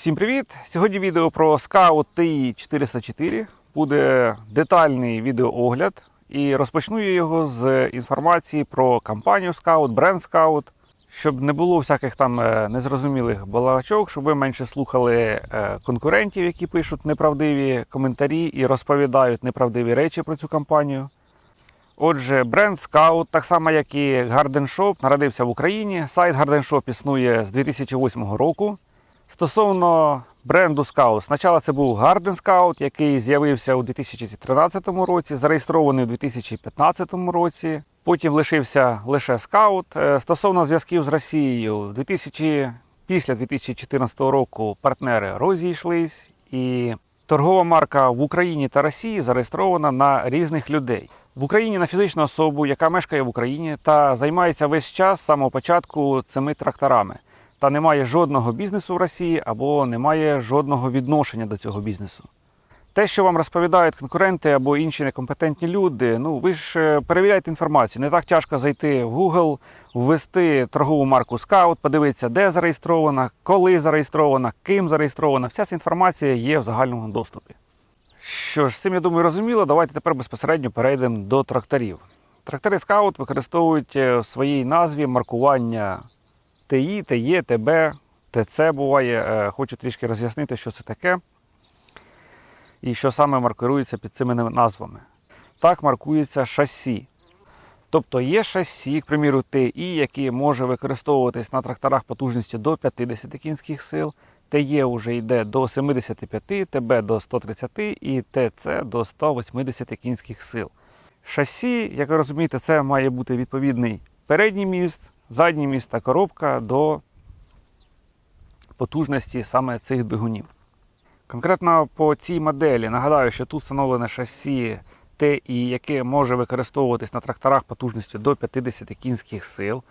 Всім привіт! Сьогодні відео про Scout TI 404. Буде детальний відеоогляд. І розпочну я його з інформації про компанію Scout, бренд Scout, щоб не було всяких там е, незрозумілих балачок, щоб ви менше слухали е, конкурентів, які пишуть неправдиві коментарі і розповідають неправдиві речі про цю компанію. Отже, бренд Scout, так само як і Garden Shop, народився в Україні. Сайт Garden Shop існує з 2008 року. Стосовно бренду Scout, спочатку це був Garden Scout, який з'явився у 2013 році, зареєстрований у 2015 році. Потім лишився лише Scout. Е, Стосовно зв'язків з Росією, 2000, після 2014 року партнери розійшлись, і торгова марка в Україні та Росії зареєстрована на різних людей. В Україні на фізичну особу, яка мешкає в Україні та займається весь час з самого початку цими тракторами та немає жодного бізнесу в Росії або немає жодного відношення до цього бізнесу. Те, що вам розповідають конкуренти або інші некомпетентні люди, ну ви ж е, перевіряйте інформацію. Не так тяжко зайти в Google, ввести торгову марку Scout, подивитися, де зареєстрована, коли зареєстрована, ким зареєстрована. Вся ця інформація є в загальному доступі. Що ж, цим я думаю, розуміло. Давайте тепер безпосередньо перейдемо до тракторів. Трактори Scout використовують е, в своїй назві маркування ТІ, ТЄ, ТБ, ТЦ буває. Е, Хочу трішки роз'яснити, що це таке і що саме маркується під цими назвами. Так маркується шасі. Тобто є шасі, к приміру, ТІ, які може використовуватись на тракторах потужністю до 50 кінських сил. ТЄ вже йде до 75, ТБ до 130 і ТЦ до 180 кінських сил. Шасі, як ви розумієте, це має бути відповідний передній міст, задній міст та коробка до потужності саме цих двигунів. Конкретно по цій моделі нагадаю, що тут встановлене шасі ТІ, яке може використовуватись на тракторах потужністю до 50 кінських сил.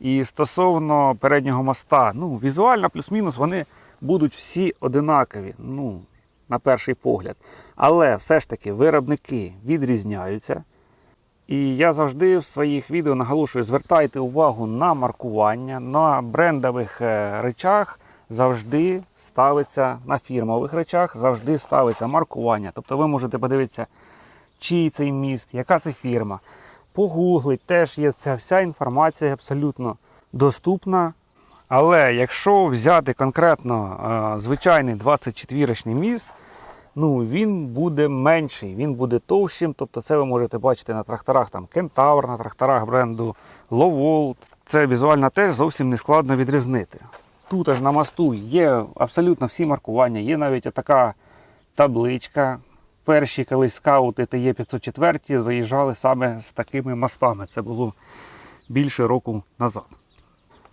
І стосовно переднього моста, ну, візуально плюс-мінус вони будуть всі одинакові, ну, на перший погляд. Але все ж таки виробники відрізняються. І я завжди в своїх відео наголошую, звертайте увагу на маркування, на брендових е, речах завжди ставиться на фірмових речах, завжди ставиться маркування. Тобто ви можете подивитися, чий цей міст, яка це фірма. Погуглить, теж є ця вся інформація абсолютно доступна. Але якщо взяти конкретно е, звичайний 24-річний міст, ну він буде менший, він буде товщим. Тобто це ви можете бачити на тракторах там Кентавр, на тракторах бренду Lowol. Це візуально теж зовсім не складно відрізнити. Тут аж на мосту є абсолютно всі маркування, є навіть така табличка. Перші колись скаути ТЕ 504 заїжджали саме з такими мостами. Це було більше року назад.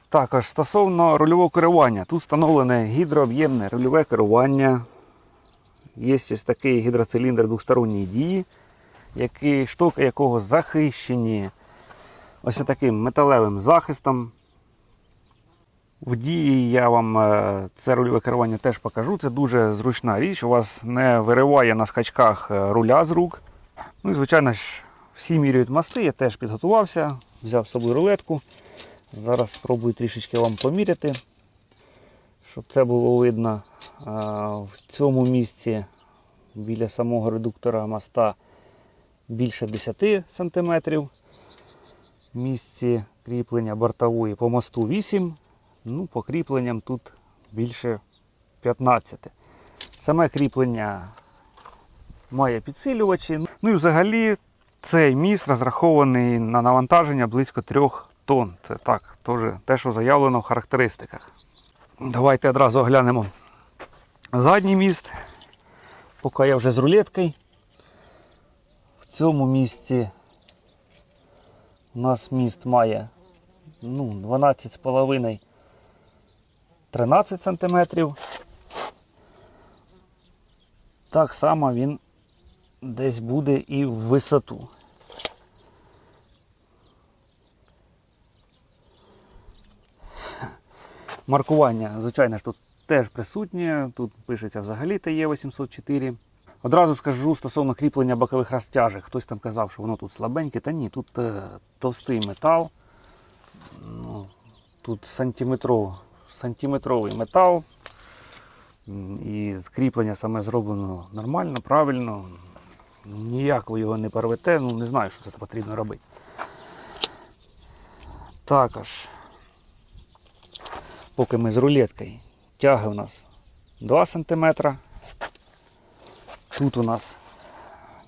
Також стосовно рульового керування, тут встановлене гідрооб'ємне рульове керування. Є ось такий гідроциліндр двосторонньої дії, який, штоки якого захищені ось таким металевим захистом. В дії я вам е, це рульове керування теж покажу. Це дуже зручна річ. У вас не вириває на скачках е, руля з рук. Ну і звичайно ж, всі міряють мости. Я теж підготувався, взяв з собою рулетку. Зараз спробую трішечки вам поміряти, щоб це було видно. В цьому місці біля самого редуктора моста більше 10 см. Місці кріплення бортової по мосту 8 Ну, по кріпленням тут більше 15. Саме кріплення має підсилювачі. Ну і взагалі цей міст розрахований на навантаження близько 3 тонн. Це так, теж те, що заявлено в характеристиках. Давайте одразу оглянемо задній міст. Поки я вже з рулеткою. В цьому місці у нас міст має ну, 12,5 13 см. Так само він десь буде і в висоту. Маркування, звичайно ж, тут теж присутнє. Тут пишеться взагалі ТЕ 804. Одразу скажу стосовно кріплення бокових розтяжок. Хтось там казав, що воно тут слабеньке, та ні, тут е, товстий метал. Ну, тут сантиметров, сантиметровий метал. І скріплення саме зроблено нормально, правильно. Ніяк ви його не порвете, ну не знаю, що це потрібно робити. Також, поки ми з рулеткою, тяги у нас 2 см. Тут у нас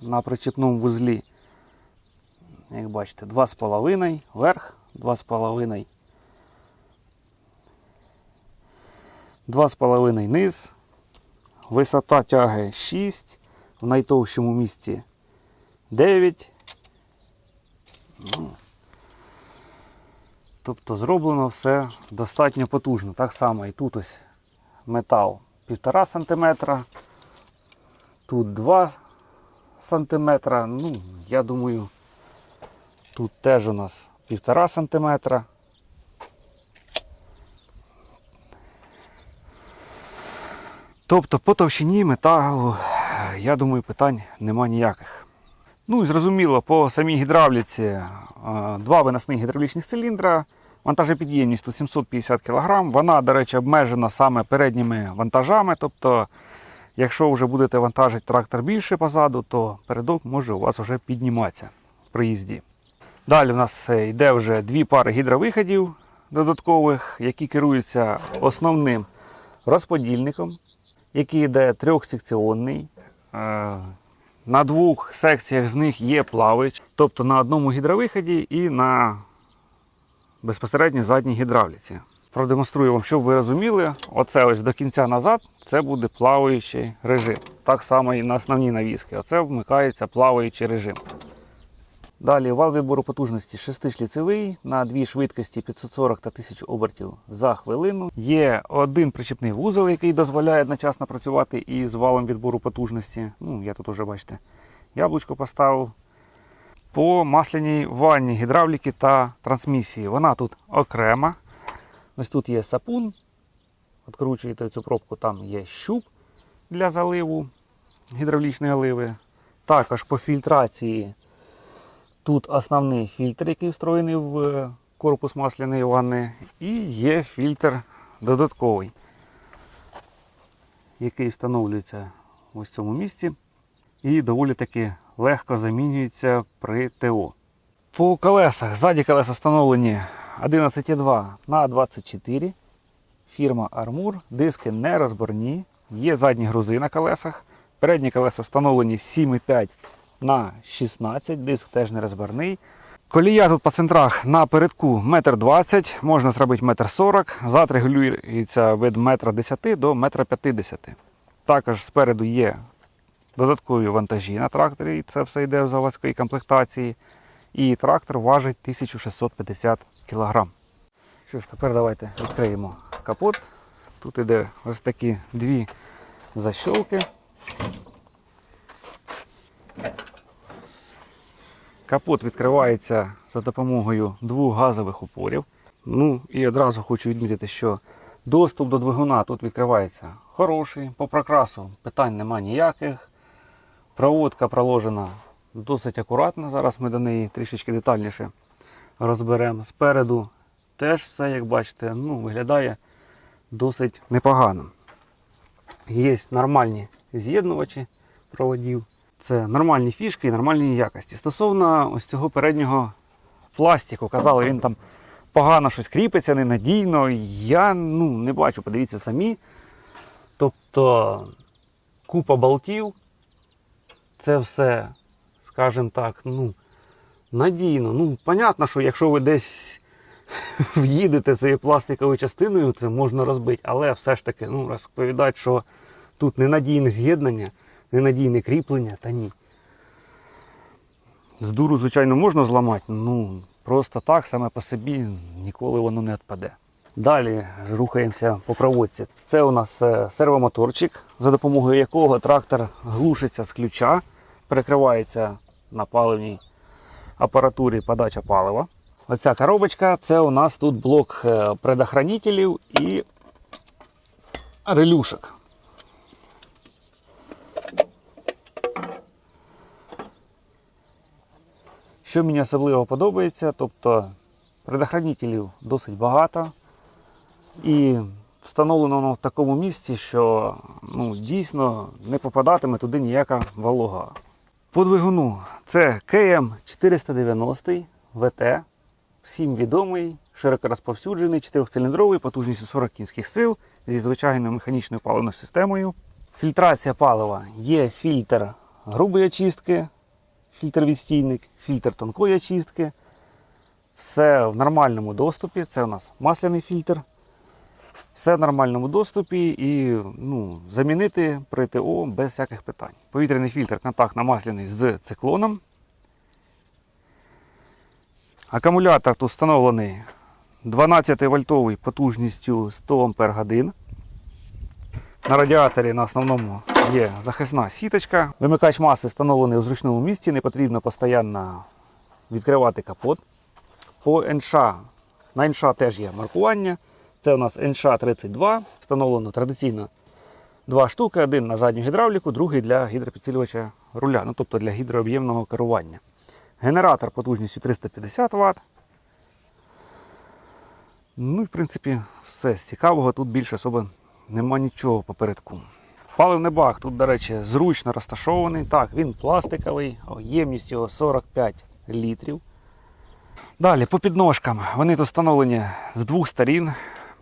на причепному вузлі, як бачите, 2,5 верх, 2,5 2,5 низ, висота тяги 6, в найтовщому місці 9. Ну, тобто зроблено все достатньо потужно. Так само і тут ось метал 1,5 см, тут 2 см. Ну, я думаю, тут теж у нас 1,5 см. Тобто по товщині металу, я думаю, питань нема ніяких. Ну і зрозуміло, по самій гідравліці два виносних гідравлічних циліндра, вантажопідємність тут 750 кг. Вона, до речі, обмежена саме передніми вантажами. Тобто, якщо вже будете вантажити трактор більше позаду, то передок може у вас вже підніматися при їзді. Далі в нас е, йде вже дві пари гідровиходів додаткових, які керуються основним розподільником, який йде трьохсекціонний. Е, На двох секціях з них є плавач, тобто на одному гідровиході і на безпосередньо задній гідравліці. Продемонструю вам, щоб ви розуміли, оце ось до кінця назад це буде плаваючий режим. Так само і на основній навіски. Оце вмикається плаваючий режим. Далі вал вибору потужності 6-шліцевий на дві швидкості 540 та 1000 обертів за хвилину. Є один причепний вузол, який дозволяє одночасно працювати із валом відбору потужності. Ну, я тут уже бачите, яблучко поставив. По масляній ванні гідравліки та трансмісії. Вона тут окрема. Ось тут є сапун. Відкручуєте цю пробку, там є щуп для заливу гідравлічної оливи. Також по фільтрації Тут основний фільтр, який встроєний в е, корпус масляної ванни, і є фільтр додатковий, який встановлюється в цьому місці і доволі таки легко замінюється при ТО. По колесах. Ззаді колеса встановлені 11,2 на 24 фірма Armour, диски не розборні, є задні грузи на колесах. Передні колеса встановлені 7,5 на 16, диск теж не розборний. Колія тут по центрах на передку 1,20 м, можна зробити 1,40 м. Зад регулюється від 1,10 м до 1,50 м. Також спереду є додаткові вантажі на тракторі, і це все йде в заводській комплектації. І трактор важить 1650 кг. Що ж, тепер давайте відкриємо капот. Тут іде ось такі дві защолки. Капот відкривається за допомогою двох газових упорів. Ну і одразу хочу відмітити, що доступ до двигуна тут відкривається хороший. По прокрасу питань нема ніяких. Проводка проложена досить акуратно. Зараз ми до неї трішечки детальніше розберемо. Спереду теж все, як бачите, ну, виглядає досить непогано. Є нормальні з'єднувачі проводів. Це нормальні фішки і нормальні якості. Стосовно ось цього переднього пластику, казали, він там погано щось кріпиться, ненадійно. Я ну, не бачу, подивіться самі. Тобто купа болтів, це все, скажімо так, ну, надійно. Ну, понятно, що якщо ви десь в'їдете цією пластиковою частиною, це можна розбити. Але все ж таки, ну, розповідають, що тут ненадійне з'єднання ненадійне кріплення, та ні. З дуру, звичайно, можна зламати, ну просто так, саме по собі, ніколи воно не відпаде. Далі рухаємося по проводці. Це у нас е, сервомоторчик, за допомогою якого трактор глушиться з ключа, перекривається на паливній апаратурі подача палива. Оця коробочка це у нас тут блок е, предохранителів і релюшок. Що мені особливо подобається, тобто предохранителів досить багато. І встановлено воно в такому місці, що ну, дійсно не попадатиме туди ніяка волога. По двигуну це КМ 490 ВТ, всім відомий, широко розповсюджений, 4-циліндровий, потужністю 40 кінських сил зі звичайною механічною паливною системою. Фільтрація палива є фільтр грубої очистки, фільтр відстійник, фільтр тонкої очистки. Все в нормальному доступі. Це у нас масляний фільтр. Все в нормальному доступі і ну, замінити при ТО без всяких питань. Повітряний фільтр контактно масляний з циклоном. Акумулятор тут встановлений 12 вольтовий потужністю 100 Ампер. На радіаторі на основному є захисна сіточка. Вимикач маси встановлений у зручному місці, не потрібно постійно відкривати капот. По НШ, на НШ теж є маркування. Це у нас НШ 32, встановлено традиційно два штуки, один на задню гідравліку, другий для гідропідсилювача руля, ну тобто для гідрооб'ємного керування. Генератор потужністю 350 Вт. Ну і в принципі все з цікавого, тут більше особо нема нічого попередку. Паливний бак тут, до речі, зручно розташований. Так, він пластиковий, ємність його 45 літрів. Далі по підножкам. Вони тут встановлені з двох сторін.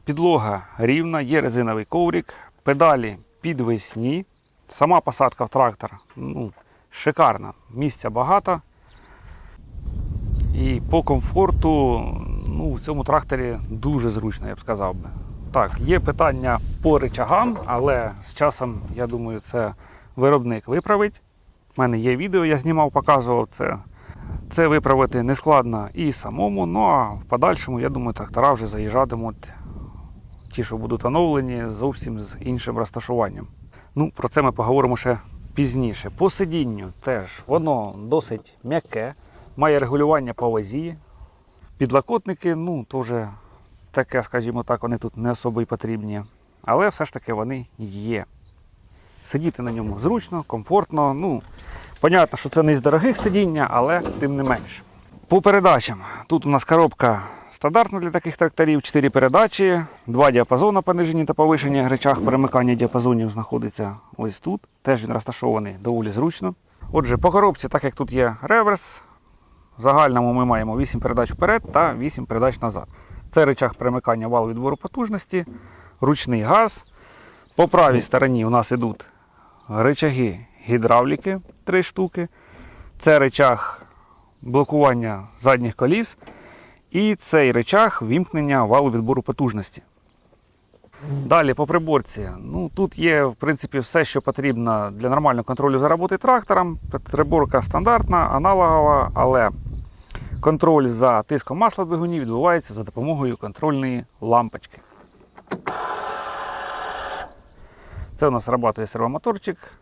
Підлога рівна, є резиновий коврик, педалі підвесні. Сама посадка в трактор ну, шикарна. Місця багато. І по комфорту ну, в цьому тракторі дуже зручно, я б сказав би. Так, є питання по речагам, але з часом, я думаю, це виробник виправить. У мене є відео, я знімав, показував це. Це виправити не складно і самому, ну а в подальшому, я думаю, трактора вже заїжджатимуть ті, що будуть оновлені, зовсім з іншим розташуванням. Ну, про це ми поговоримо ще пізніше. По сидінню теж воно досить м'яке, має регулювання по вазі. Підлокотники, ну, вже таке, скажімо так, вони тут не особо й потрібні. Але все ж таки вони є. Сидіти на ньому зручно, комфортно. Ну, Понятно, що це не з дорогих сидіння, але тим не менше. По передачам. Тут у нас коробка стандартна для таких тракторів, 4 передачі, два діапазони понижені та повишені. Речах перемикання діапазонів знаходиться ось тут. Теж він розташований доволі зручно. Отже, по коробці, так як тут є реверс, в загальному ми маємо 8 передач вперед та 8 передач назад. Це речах перемикання вал відбору потужності, ручний газ. По правій стороні у нас йдуть речаги гідравліки 3 штуки. Це речах блокування задніх коліс. І цей речах вімкнення валу відбору потужності. Далі по приборці. Ну, Тут є в принципі, все, що потрібно для нормального контролю за роботою трактором. Приборка стандартна, аналогова, але контроль за тиском масла в двигуні відбувається за допомогою контрольної лампочки. Це у нас працює сервомоторчик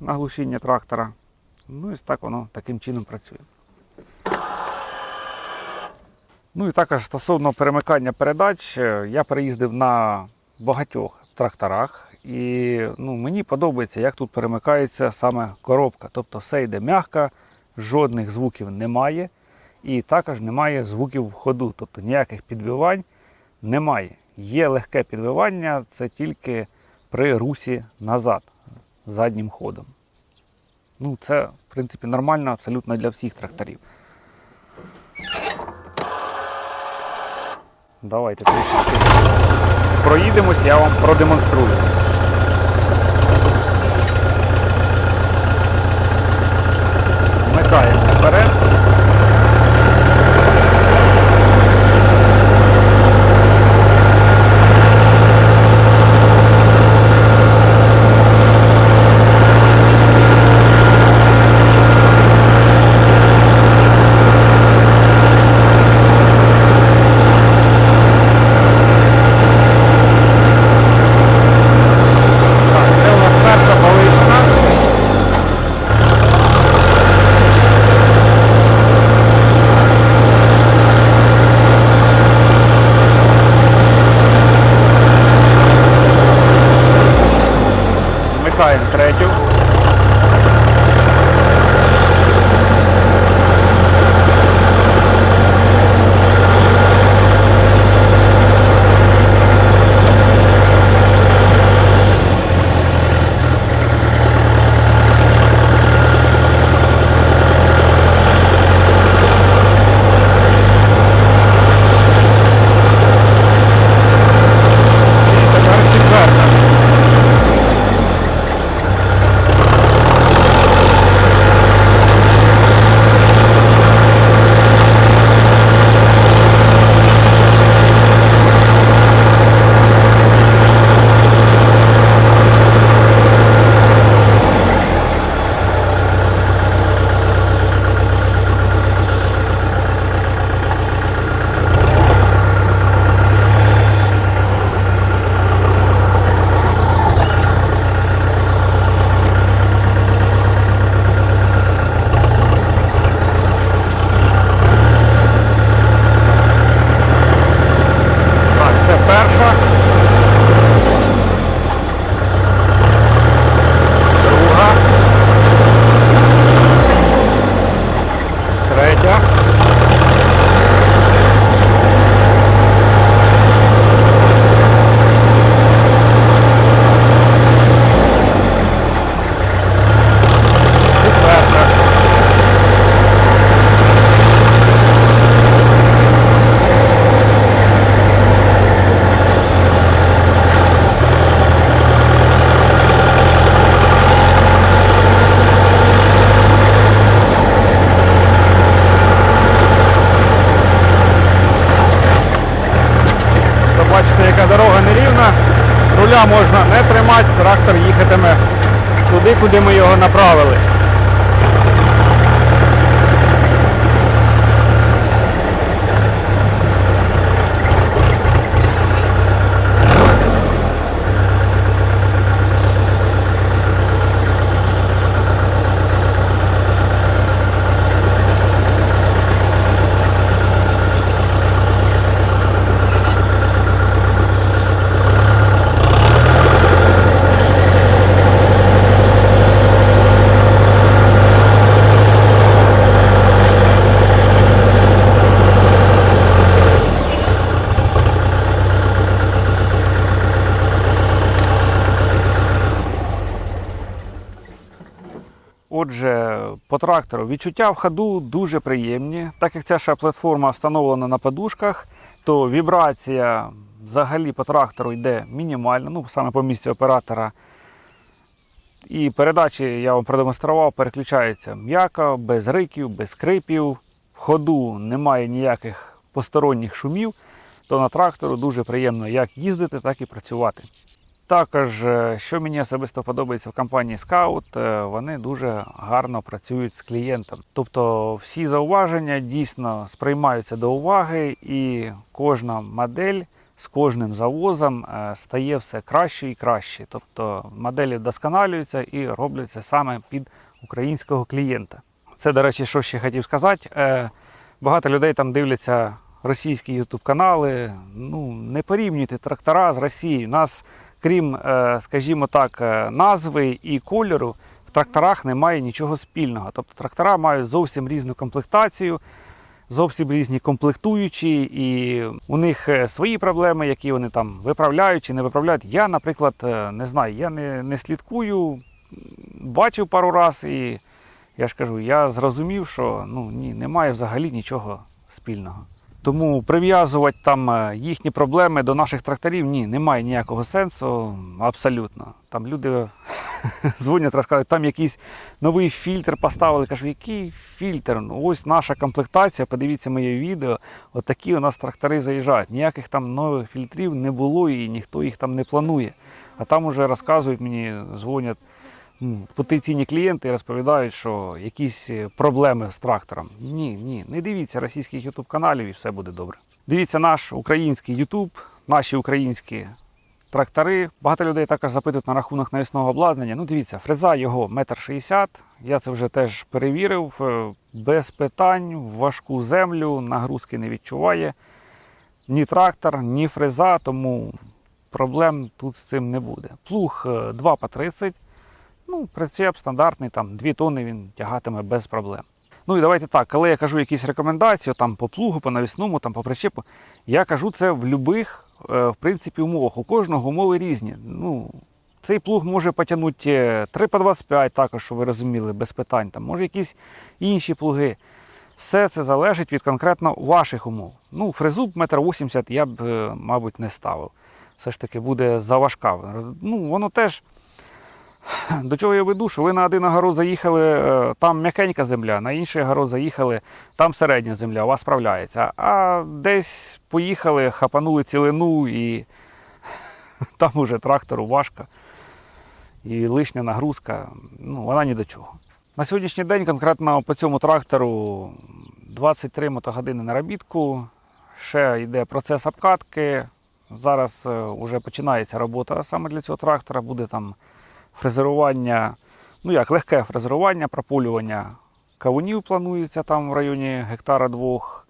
на глушіння трактора. Ну і так воно таким чином працює. Ну і також стосовно перемикання передач, е, я переїздив на багатьох тракторах, і ну, мені подобається, як тут перемикається саме коробка. Тобто все йде м'яко, жодних звуків немає, і також немає звуків в ходу, тобто ніяких підвивань немає. Є легке підвивання, це тільки при русі назад заднім ходом. Ну, Це, в принципі, нормально абсолютно для всіх тракторів. Давайте трішечки проїдемось, я вам продемонструю. Бачите, яка дорога нерівна, руля можна не тримати, трактор їхатиме туди, куди ми його направили. Отже, по трактору відчуття в ходу дуже приємні. Так як ця ще платформа встановлена на подушках, то вібрація взагалі по трактору йде мінімальна, ну саме по місці оператора. І передачі я вам продемонстрував, переключаються м'яко, без риків, без скрипів. В ходу немає ніяких посторонніх шумів, то на трактору дуже приємно як їздити, так і працювати. Також, е, що мені особисто подобається в компанії Scout, е, вони дуже гарно працюють з клієнтом. Тобто всі зауваження дійсно сприймаються до уваги, і кожна модель з кожним завозом е, стає все краще і краще. Тобто моделі вдосконалюються і робляться саме під українського клієнта. Це, до речі, що ще хотів сказати. Багато людей там дивляться російські ютуб канали. Ну, не порівнюйте трактора з Росією. Нас крім, е, скажімо так, е, назви і кольору, в тракторах немає нічого спільного. Тобто трактора мають зовсім різну комплектацію, зовсім різні комплектуючі, і у них е, свої проблеми, які вони там виправляють чи не виправляють. Я, наприклад, не знаю, я не, не слідкую, бачив пару разів і я ж кажу, я зрозумів, що ну, ні, немає взагалі нічого спільного. Тому прив'язувати там е, їхні проблеми до наших тракторів ні, немає ніякого сенсу абсолютно. Там люди дзвонять, розказують, там якийсь новий фільтр поставили. Кажу, який фільтр? Ну, ось наша комплектація, подивіться моє відео. От такі у нас трактори заїжджають. Ніяких там нових фільтрів не було і ніхто їх там не планує. А там уже розказують мені, дзвонять потенційні клієнти розповідають, що якісь е, проблеми з трактором. Ні, ні, не дивіться російських ютуб каналів і все буде добре. Дивіться наш український Ютуб, наші українські трактори. Багато людей також запитують на рахунок навісного обладнання. Ну, дивіться, фреза його метр шістдесят. Я це вже теж перевірив. Е, Без питань, в важку землю, нагрузки не відчуває. Ні трактор, ні фреза, тому проблем тут з цим не буде. Плуг е, 2 по 30. Ну, прицеп стандартний, там 2 тонни він тягатиме без проблем. Ну і давайте так, коли я кажу якісь рекомендації там по плугу, по навісному, там по причепу, я кажу це в будь-яких в принципі, умовах. У кожного умови різні. Ну, цей плуг може потягнути 3 по 25, також, щоб ви розуміли, без питань. Там, може якісь інші плуги. Все це залежить від конкретно ваших умов. Ну, фрезу 1,80 м я б, е, мабуть, не ставив. Все ж таки буде заважка. Ну, воно теж. До чого я веду, що ви на один огород заїхали, е, там м'якенька земля, на інший огород заїхали, там середня земля, у вас справляється. А десь поїхали, хапанули цілину і там уже трактору важко. І лишня нагрузка, ну, вона ні до чого. На сьогоднішній день конкретно по цьому трактору 23 мотогодини наробітку, ще йде процес обкатки. Зараз вже починається робота саме для цього трактора, буде там фрезерування, ну як легке фрезерування, прополювання кавунів планується там в районі гектара двох.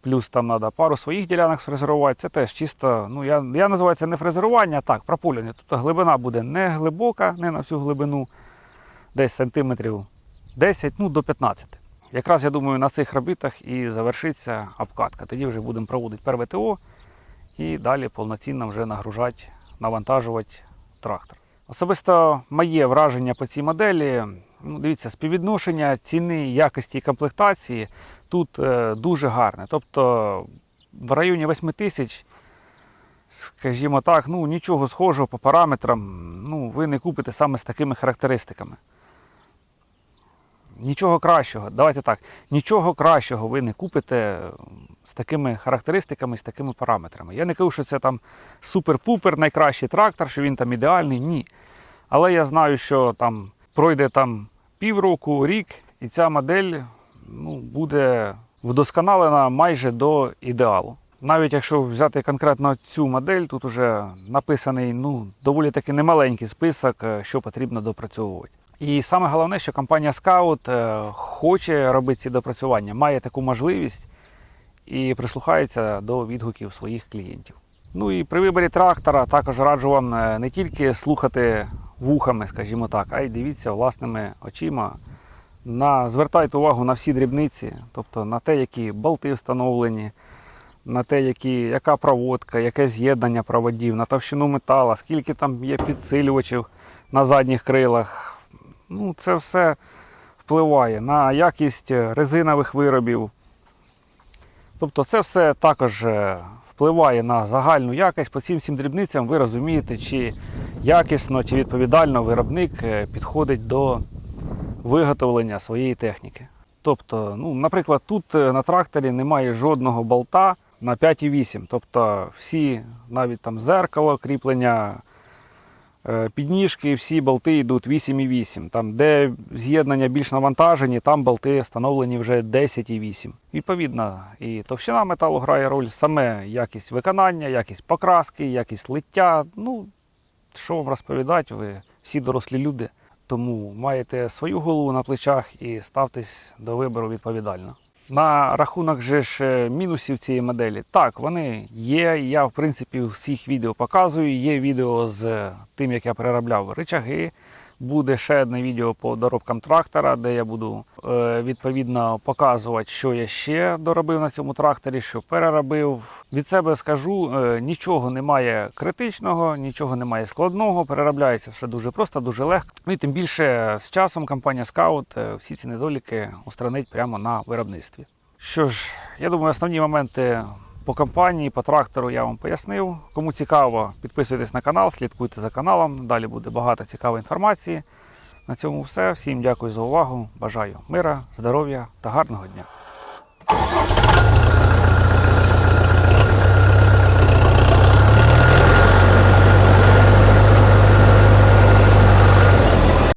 Плюс там треба пару своїх ділянок сфрезерувати. Це теж чисто, ну я я називаю це не фрезерування, а так, прополювання. Тобто глибина буде не глибока, не на всю глибину, десь сантиметрів 10 ну, до 15. Якраз я думаю, на цих робітах і завершиться обкатка. Тоді вже будемо проводити перве ТО і далі повноцінно вже нагружати, навантажувати трактор. Особисто моє враження по цій моделі, ну, дивіться, співвідношення ціни, якості і комплектації тут е, дуже гарне. Тобто в районі 8 тисяч, скажімо так, ну, нічого схожого по параметрам ну, ви не купите саме з такими характеристиками. Нічого кращого, давайте так, нічого кращого ви не купите з такими характеристиками, з такими параметрами. Я не кажу, що це там супер-пупер, найкращий трактор, що він там ідеальний. Ні. Але я знаю, що там пройде там півроку, рік, і ця модель ну, буде вдосконалена майже до ідеалу. Навіть якщо взяти конкретно цю модель, тут вже написаний ну, доволі таки немаленький список, е, що потрібно допрацьовувати. І саме головне, що компанія Scout е, хоче робити ці допрацювання, має таку можливість і прислухається до відгуків своїх клієнтів. Ну і при виборі трактора також раджу вам е, не тільки слухати вухами, скажімо так, а й дивіться власними очима. На, звертайте увагу на всі дрібниці, тобто на те, які болти встановлені, на те, які, яка проводка, яке з'єднання проводів, на товщину метала, скільки там є підсилювачів на задніх крилах. Ну, це все впливає на якість резинових виробів. Тобто це все також е, впливає на загальну якість. По цим всім дрібницям ви розумієте, чи якісно, чи відповідально виробник е, підходить до виготовлення своєї техніки. Тобто, ну, наприклад, тут е, на тракторі немає жодного болта на 5,8. Тобто всі, навіть там зеркало, кріплення підніжки, всі болти йдуть 8,8. Там, де з'єднання більш навантажені, там болти встановлені вже 10,8. Відповідно, і товщина металу грає роль, саме якість виконання, якість покраски, якість лиття. Ну, що вам розповідати, ви всі дорослі люди. Тому маєте свою голову на плечах і ставтесь до вибору відповідально. На рахунок же ж е, мінусів цієї моделі, так, вони є. Я, в принципі, всіх відео показую. Є відео з тим, як я переробляв ричаги. Буде ще одне відео по доробкам трактора, де я буду е, відповідно показувати, що я ще доробив на цьому тракторі, що переробив. Від себе скажу, е, нічого немає критичного, нічого немає складного. Переробляється все дуже просто, дуже легко. Ну і тим більше з часом компанія Scout е, всі ці недоліки устранить прямо на виробництві. Що ж, я думаю, основні моменти по компанії, по трактору я вам пояснив. Кому цікаво, підписуйтесь на канал, слідкуйте за каналом. Далі буде багато цікавої інформації. На цьому все. Всім дякую за увагу. Бажаю мира, здоров'я та гарного дня.